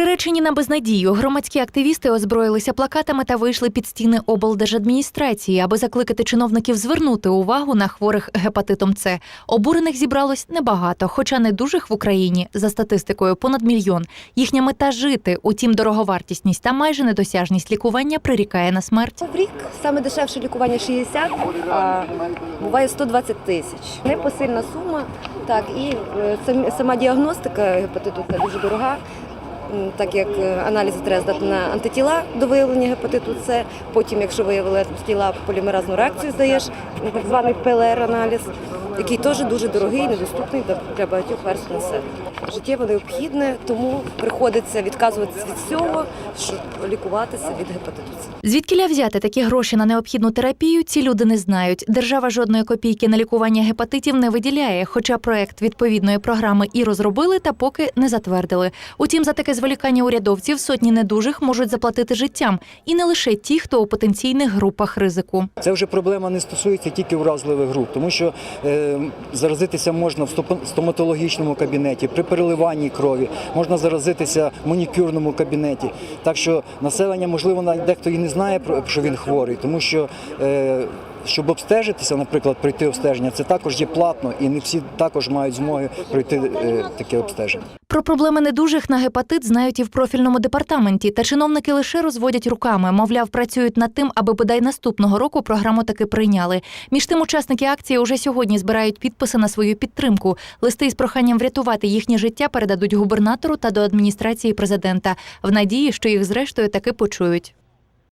Приречені на безнадію, громадські активісти озброїлися плакатами та вийшли під стіни облдержадміністрації, аби закликати чиновників звернути увагу на хворих гепатитом С. Обурених зібралось небагато, хоча недужих в Україні за статистикою понад мільйон. Їхня мета жити. Утім, дороговартісність та майже недосяжність лікування прирікає на смерть. В рік саме дешевше лікування 60, а буває 120 тисяч. Непосильна сума. Так, і е, сама діагностика гепатиту це дуже дорога. Так як е, аналізи треба здати на антитіла до виявлення гепатиту С, потім, якщо виявили антитіла, полімеразну реакцію здаєш, так званий ПЛР-аналіз, який теж дуже дорогий, недоступний для- багатьох верств населення. Життєво необхідне, тому приходиться відказуватися від всього, щоб лікуватися від гепатиту. Звідкіля взяти такі гроші на необхідну терапію, ці люди не знають. Держава жодної копійки на лікування гепатитів не виділяє, хоча проект відповідної програми і розробили, та поки не затвердили. Утім, за таке зволікання урядовців сотні недужих можуть заплатити життям, і не лише ті, хто у потенційних групах ризику. Це вже проблема не стосується тільки вразливих груп, тому що е, заразитися можна в стоматологічному кабінеті, при переливанні крові, можна заразитися в манікюрному кабінеті. Так що населення, можливо, дехто і не знає, що він хворий, тому що. Е, щоб обстежитися, наприклад, пройти обстеження, це також є платно, і не всі також мають змоги пройти е, таке обстеження. Про проблеми недужих на гепатит знають і в профільному департаменті, та чиновники лише розводять руками. Мовляв, працюють над тим, аби бодай наступного року програму таки прийняли. Між тим, учасники акції уже сьогодні збирають підписи на свою підтримку. Листи із проханням врятувати їхнє життя передадуть губернатору та до адміністрації президента в надії, що їх зрештою таки почують.